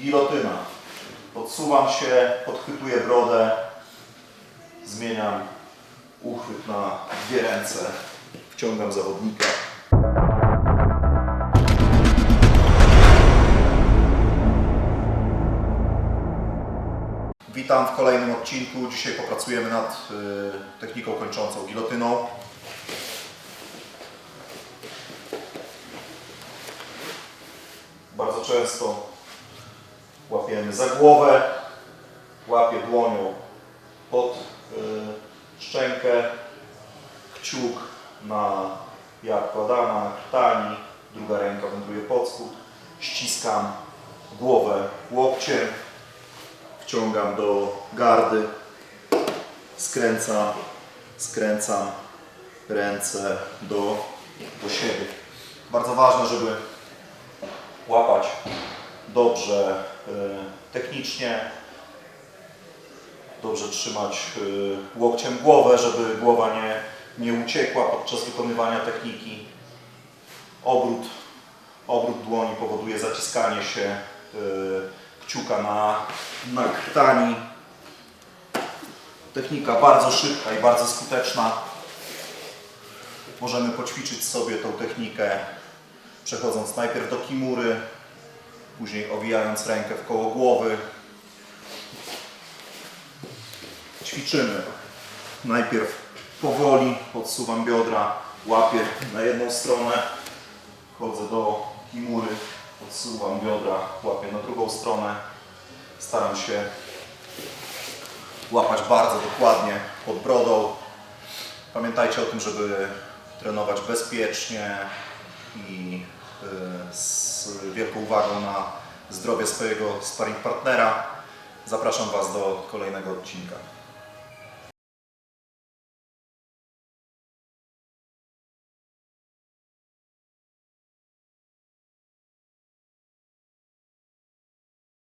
gilotyna. Podsuwam się, podchwytuję brodę, zmieniam uchwyt na dwie ręce, wciągam zawodnika. Witam w kolejnym odcinku. Dzisiaj popracujemy nad y, techniką kończącą gilotyną. Bardzo często łapiemy za głowę, łapię dłonią pod y, szczękę, kciuk na jabłko Adama, krtani, druga ręka wędruje pod spód, ściskam głowę łokciem, wciągam do gardy, skręcam, skręcam ręce do, do siebie. Bardzo ważne, żeby łapać dobrze y, technicznie, dobrze trzymać y, łokciem głowę, żeby głowa nie, nie uciekła podczas wykonywania techniki. Obrót, obrót dłoni powoduje zaciskanie się y, kciuka na, na krtani. Technika bardzo szybka i bardzo skuteczna. Możemy poćwiczyć sobie tą technikę przechodząc najpierw do kimury, później owijając rękę w koło głowy. Ćwiczymy. Najpierw powoli podsuwam biodra, łapię na jedną stronę, chodzę do kimury, podsuwam biodra, łapię na drugą stronę. Staram się łapać bardzo dokładnie pod brodą. Pamiętajcie o tym, żeby trenować bezpiecznie i z wielką uwagą na zdrowie swojego sparring partnera. Zapraszam Was do kolejnego odcinka.